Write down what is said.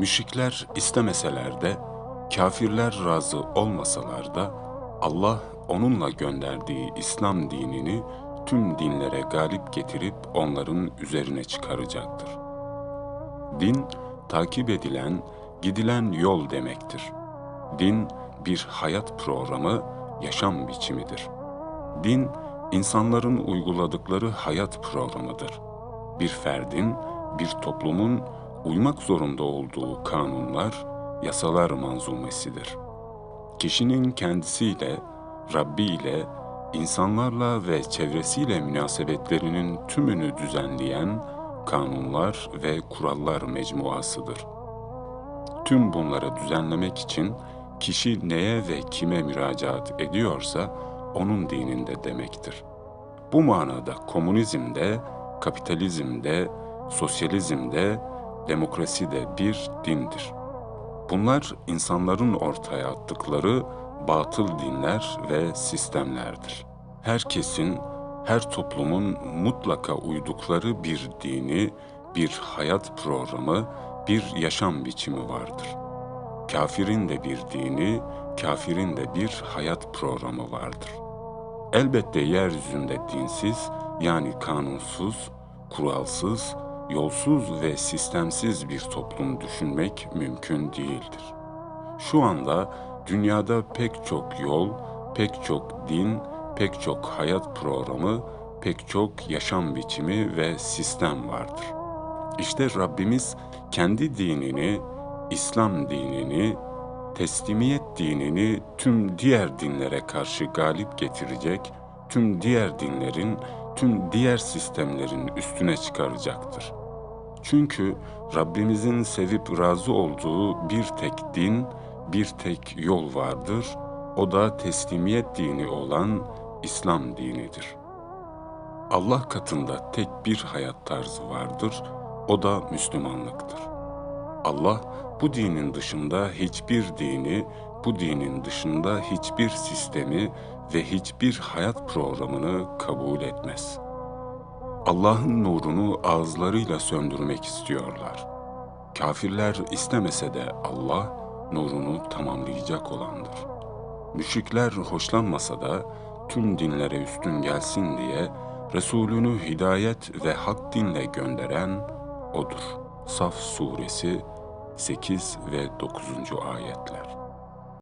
Müşrikler istemeseler de, kafirler razı olmasalar da Allah onunla gönderdiği İslam dinini tüm dinlere galip getirip onların üzerine çıkaracaktır. Din, takip edilen, gidilen yol demektir. Din, bir hayat programı, yaşam biçimidir. Din, insanların uyguladıkları hayat programıdır. Bir ferdin, bir toplumun uymak zorunda olduğu kanunlar, yasalar manzumesidir. Kişinin kendisiyle, Rabbi ile, insanlarla ve çevresiyle münasebetlerinin tümünü düzenleyen kanunlar ve kurallar mecmuasıdır. Tüm bunları düzenlemek için kişi neye ve kime müracaat ediyorsa onun dininde demektir. Bu manada komünizmde, kapitalizmde, sosyalizmde, demokrasi de bir dindir. Bunlar insanların ortaya attıkları batıl dinler ve sistemlerdir. Herkesin, her toplumun mutlaka uydukları bir dini, bir hayat programı, bir yaşam biçimi vardır. Kafirin de bir dini, kafirin de bir hayat programı vardır. Elbette yeryüzünde dinsiz, yani kanunsuz, kuralsız, yolsuz ve sistemsiz bir toplum düşünmek mümkün değildir. Şu anda dünyada pek çok yol, pek çok din, pek çok hayat programı, pek çok yaşam biçimi ve sistem vardır. İşte Rabbimiz kendi dinini, İslam dinini, teslimiyet dinini tüm diğer dinlere karşı galip getirecek, tüm diğer dinlerin, tüm diğer sistemlerin üstüne çıkaracaktır. Çünkü Rabbimizin sevip razı olduğu bir tek din, bir tek yol vardır. O da teslimiyet dini olan İslam dinidir. Allah katında tek bir hayat tarzı vardır. O da Müslümanlıktır. Allah bu dinin dışında hiçbir dini, bu dinin dışında hiçbir sistemi ve hiçbir hayat programını kabul etmez. Allah'ın nurunu ağızlarıyla söndürmek istiyorlar. Kafirler istemese de Allah nurunu tamamlayacak olandır. Müşrikler hoşlanmasa da tüm dinlere üstün gelsin diye Resulünü hidayet ve hak dinle gönderen O'dur. Saf Suresi 8 ve 9. ayetler.